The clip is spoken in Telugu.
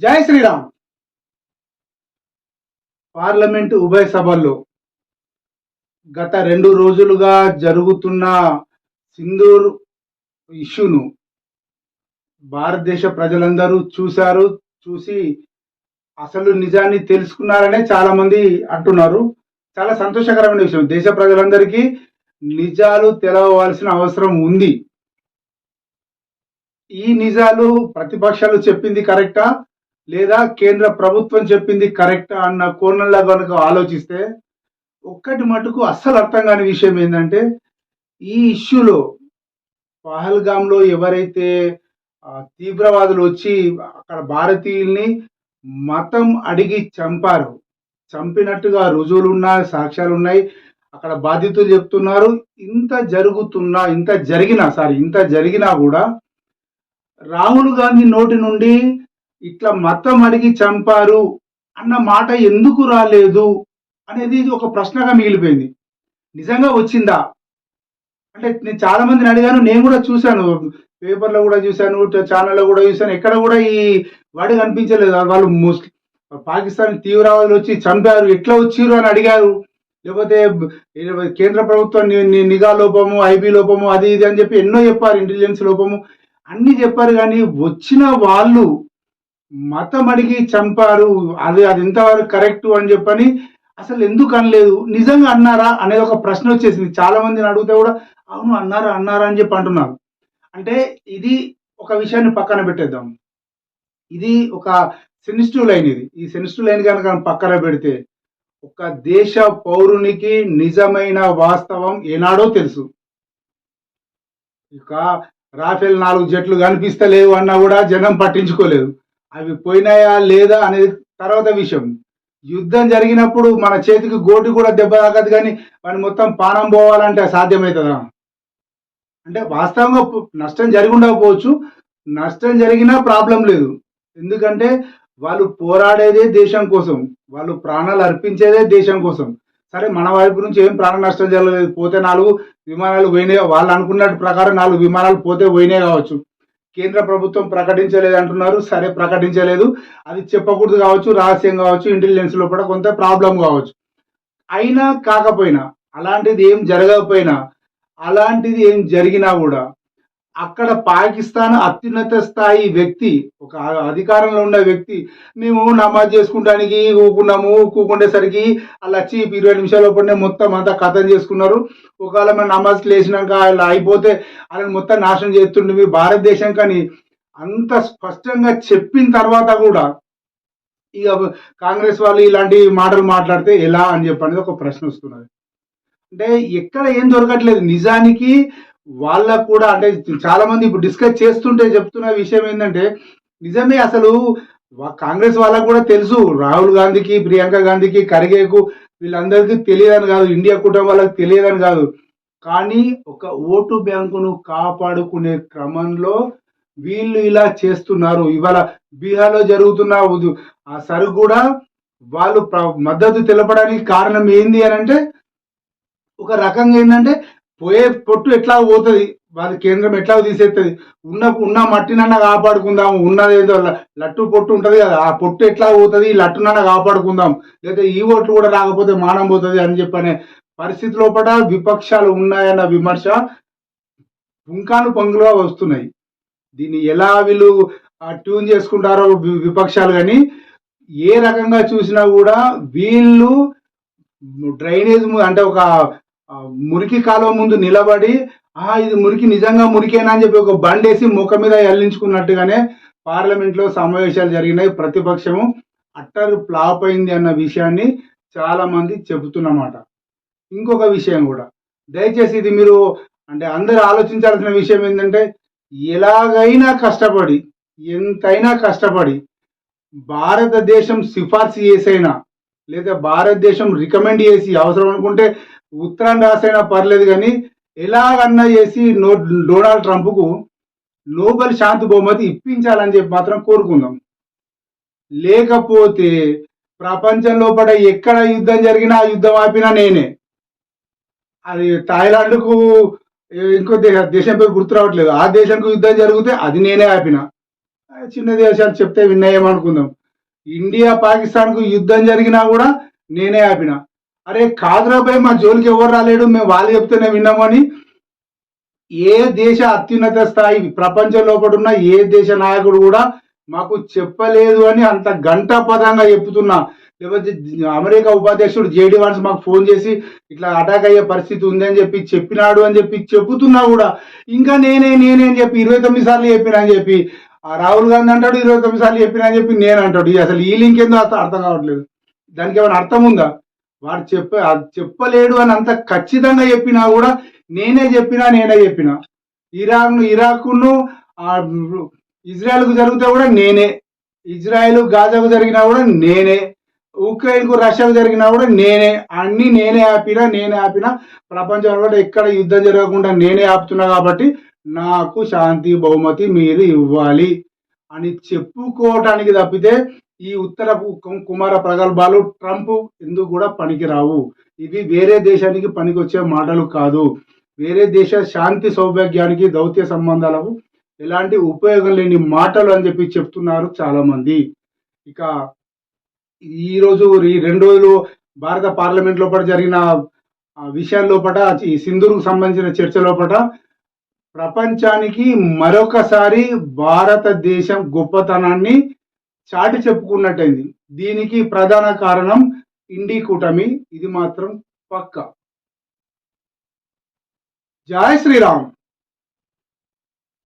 జై శ్రీరామ్. పార్లమెంట్ ఉభయ సభల్లో గత రెండు రోజులుగా జరుగుతున్న సింధూర్ ఇష్యూను భారతదేశ ప్రజలందరూ చూశారు చూసి అసలు నిజాన్ని తెలుసుకున్నారనే చాలా మంది అంటున్నారు. చాలా సంతోషకరమైన విషయం. దేశ ప్రజలందరికీ నిజాలు తెలవవలసిన అవసరం ఉంది. ఈ నిజాలు ప్రతిపక్షాలు చెప్పింది కరెక్టా? లేదా కేంద్ర ప్రభుత్వం చెప్పింది కరెక్టా అన్న కోణంలో కనుక ఆలోచిస్తే ఒక్కటి మటుకు అస్సలు అర్థం కాని విషయం ఏంటంటే ఈ ఇష్యూలో పహల్గామ్లో ఎవరైతే తీవ్రవాదులు వచ్చి అక్కడ భారతీయుల్ని మతం అడిగి చంపారు చంపినట్టుగా రుజువులు ఉన్నాయి సాక్ష్యాలు ఉన్నాయి అక్కడ బాధితులు చెప్తున్నారు ఇంత జరుగుతున్నా ఇంత జరిగినా సారీ ఇంత జరిగినా కూడా రాహుల్ గాంధీ నోటి నుండి ఇట్లా మతం అడిగి చంపారు అన్న మాట ఎందుకు రాలేదు అనేది ఇది ఒక ప్రశ్నగా మిగిలిపోయింది. నిజంగా వచ్చిందా? అంటే నేను చాలా మందిని అడిగాను నేను కూడా చూశాను. పేపర్లో కూడా చూశాను ఛానల్లో కూడా చూశాను. ఎక్కడ కూడా ఈ వాడి కనిపించలేదు. వాళ్ళు ముస్లిం పాకిస్తాన్ తీవ్రవాదులు వచ్చి చంపారు. ఎట్లా వచ్చిర్రు అని అడిగారు. లేకపోతే కేంద్ర ప్రభుత్వం నిఘా లోపము ఐబీ లోపము అది ఇది అని చెప్పి ఎన్నో చెప్పారు. ఇంటెలిజెన్స్ లోపము. అన్ని చెప్పారు కానీ వచ్చిన వాళ్ళు మతం అడిగి చంపారు. అది అది ఎంతవరకు కరెక్ట్ అని చెప్పని అసలు ఎందుకు అనలేదు. నిజంగా అన్నారా అనేది ఒక ప్రశ్న వచ్చేసింది. చాలా మందిని అడిగితే కూడా అవును అన్నారా అన్నారా అని చెప్పి అంటున్నారు. అంటే ఇది ఒక విషయాన్ని పక్కన పెట్టేద్దాం. ఇది ఒక సెన్సిటివ్ లైన్ ఇది. ఈ సెన్సిటివ్ లైన్ కనుక పక్కన పెడితే ఒక దేశ పౌరునికి నిజమైన వాస్తవం ఏనాడో తెలుసు. ఇక రాఫెల్ నాలుగు జట్లు కనిపిస్తలేవు అన్నా కూడా జనం పట్టించుకోలేదు. అవి పోయినాయా లేదా అనేది తర్వాత విషయం. యుద్ధం జరిగినప్పుడు మన చేతికి గోటి కూడా దెబ్బ తాకదు కానీ వాని మొత్తం పానం పోవాలంటే సాధ్యమవుతుందా అంటే వాస్తవంగా నష్టం జరిగి ఉండకపోవచ్చు నష్టం జరిగినా ప్రాబ్లం లేదు. ఎందుకంటే వాళ్ళు పోరాడేదే దేశం కోసం. వాళ్ళు ప్రాణాలు అర్పించేదే దేశం కోసం. సరే మన వైపు నుంచి ఏం ప్రాణ నష్టం జరగలేదు. పోతే నాలుగు విమానాలు పోయినాయి. వాళ్ళు అనుకున్నట్టు ప్రకారం నాలుగు విమానాలు పోతే పోయినాయి కావచ్చు. కేంద్ర ప్రభుత్వం ప్రకటించలేదు అంటున్నారు. సరే ప్రకటించలేదు. అది చెప్పకూడదు కావచ్చు రహస్యం కావచ్చు ఇంటెలిజెన్స్ లోపల కొంత ప్రాబ్లం కావచ్చు. అయినా కాకపోయినా అలాంటిది ఏం జరగకపోయినా అలాంటిది ఏం జరిగినా కూడా అక్కడ పాకిస్తాన్ అత్యున్నత స్థాయి వ్యక్తి ఒక అధికారంలో ఉన్న వ్యక్తి మేము నమాజ్ చేసుకుంటానికి ఊకున్నాము కూకుండేసరికి అలా వచ్చి ఇరవై నిమిషాల లోపలనే మొత్తం అంతా కథం చేసుకున్నారు. ఒకవేళ మనం నమాజ్ లేచినాక అలా అయిపోతే వాళ్ళని మొత్తం నాశనం చేస్తుండే మీ భారతదేశం కానీ అంత స్పష్టంగా చెప్పిన తర్వాత కూడా ఇక కాంగ్రెస్ వాళ్ళు ఇలాంటి మాటలు మాట్లాడితే ఎలా అని చెప్పి అనేది ఒక ప్రశ్న వస్తున్నది. అంటే ఎక్కడ ఏం దొరకట్లేదు. నిజానికి వాళ్ళకు కూడా అంటే చాలా మంది ఇప్పుడు డిస్కస్ చేస్తుంటే చెప్తున్న విషయం ఏంటంటే నిజమే అసలు కాంగ్రెస్ వాళ్ళకు కూడా తెలుసు. రాహుల్ గాంధీకి ప్రియాంక గాంధీకి ఖర్గేకు వీళ్ళందరికీ తెలియదని కాదు. ఇండియా కుటుంబం వాళ్ళకి తెలియదని కాదు. కానీ ఒక ఓటు బ్యాంకును కాపాడుకునే క్రమంలో వీళ్ళు ఇలా చేస్తున్నారు. ఇవాళ బీహార్లో జరుగుతున్న ఆ సరుకు కూడా వాళ్ళు మద్దతు తెలపడానికి కారణం ఏంది అని అంటే ఒక రకంగా ఏంటంటే పోయే పొట్టు ఎట్లా పోతుంది వాళ్ళ కేంద్రం ఎట్లా తీసేస్తుంది ఉన్న ఉన్న మట్టినన్నా కాపాడుకుందాం ఉన్నదేదో లట్టు పొట్టు ఉంటుంది కదా ఆ పొట్టు ఎట్లా పోతుంది ఈ లట్టునన్నా కాపాడుకుందాం. లేదా ఈ ఓట్లు కూడా రాకపోతే మానం పోతుంది అని చెప్పనే పరిస్థితి లోపల విపక్షాలు ఉన్నాయన్న విమర్శ పుంకాను పంగులుగా వస్తున్నాయి. దీన్ని ఎలా వీళ్ళు ఆ, ట్యూన్ చేసుకుంటారో విపక్షాలు కానీ ఏ రకంగా చూసినా కూడా వీళ్ళు డ్రైనేజ్ అంటే ఒక మురికి కాలువ ముందు నిలబడి ఆ ఇది మురికి నిజంగా మురికేనా అని చెప్పి ఒక బండేసి ముఖ మీద ఎల్లించుకున్నట్టుగానే పార్లమెంట్లో సమావేశాలు జరిగినాయి. ప్రతిపక్షము అట్టర్ ఫ్లాప్ అయింది అన్న విషయాన్ని చాలా మంది చెబుతున్నమాట. ఇంకొక విషయం కూడా. దయచేసి ఇది మీరు అంటే అందరూ ఆలోచించాల్సిన విషయం ఏంటంటే ఎలాగైనా కష్టపడి ఎంతైనా కష్టపడి భారతదేశం సిఫార్సు చేసైనా లేదా భారతదేశం రికమెండ్ చేసి అవసరం అనుకుంటే ఉత్తరం రాసైనా పర్లేదు కానీ ఎలాగన్నా చేసి నో డొనాల్డ్ ట్రంప్కు నోబెల్ శాంతి బహుమతి ఇప్పించాలని చెప్పి మాత్రం కోరుకుందాం. లేకపోతే ప్రపంచం లోపల ఎక్కడ యుద్ధం జరిగినా ఆ యుద్ధం ఆపినా నేనే. అది థాయిలాండ్కు ఇంకో దేశ దేశం పేరు గుర్తు రావట్లేదు. ఆ దేశంకు యుద్ధం జరిగితే అది నేనే ఆపిన. చిన్న దేశాలు చెప్తే విన్నాయేమనుకుందాం. ఇండియా పాకిస్తాన్కు యుద్ధం జరిగినా కూడా నేనే ఆపిన. అరే కాదురా భయ్ మా జోలికి ఎవరు రాలేడు మేము వాళ్ళు చెప్తేనే విన్నామని ఏ దేశ అత్యున్నత స్థాయి ప్రపంచం లోపల ఉన్న ఏ దేశ నాయకుడు కూడా మాకు చెప్పలేదు అని అంత గంటాపదంగా చెప్తున్నా. లేకపోతే అమెరికా ఉపాధ్యక్షుడు జేడీ వాన్స్ మాకు ఫోన్ చేసి ఇట్లా అటాక్ అయ్యే పరిస్థితి ఉంది అని చెప్పి చెప్పినాడు అని చెప్పి చెబుతున్నా కూడా. ఇంకా నేనే నేనే అని చెప్పి ఇరవై తొమ్మిది సార్లు చెప్పిన అని చెప్పి. ఆ రాహుల్ గాంధీ అంటాడు ఇరవై తొమ్మిది సార్లు చెప్పిన అని చెప్పి నేను అంటాడు. అసలు ఈ లింక్ ఏందో అర్థం కావట్లేదు. దానికి ఏమైనా అర్థం ఉందా? వాడు చెప్ప అది చెప్పలేడు అని అంత ఖచ్చితంగా చెప్పినా కూడా నేనే చెప్పినా నేనే చెప్పిన. ఇరాక్ ఇరాక్ను ఇజ్రాయెల్కు జరిగితే కూడా నేనే. ఇజ్రాయెల్ గాజాకు జరిగినా కూడా నేనే. ఉక్రెయిన్కు రష్యాకు జరిగినా కూడా నేనే. అన్ని నేనే ఆపినా నేనే ఆపినా. ప్రపంచంలో కూడా ఎక్కడ యుద్ధం జరగకుండా నేనే ఆపుతున్నా కాబట్టి నాకు శాంతి బహుమతి మీరు ఇవ్వాలి. అని చెప్పుకోవటానికి తప్పితే ఈ ఉత్తర కుమార ప్రగల్భాలు ట్రంప్ ఎందుకు కూడా పనికిరావు. ఇవి వేరే దేశానికి పనికొచ్చే మాటలు కాదు. వేరే దేశ శాంతి సౌభాగ్యానికి దౌత్య సంబంధాలకు ఎలాంటి ఉపయోగం లేని మాటలు అని చెప్పి చెప్తున్నారు చాలామంది. ఇక ఈరోజు ఈ రెండు రోజులు భారత పార్లమెంట్ లోపల జరిగిన విషయాల లోపల ఈ సింధూరుకు సంబంధించిన చర్చ లోపల ప్రపంచానికి మరొకసారి భారతదేశం గొప్పతనాన్ని చాటి చెప్పుకున్నట్టయింది. దీనికి ప్రధాన కారణం ఇండి కూటమి. ఇది మాత్రం పక్క. జయ శ్రీరామ్.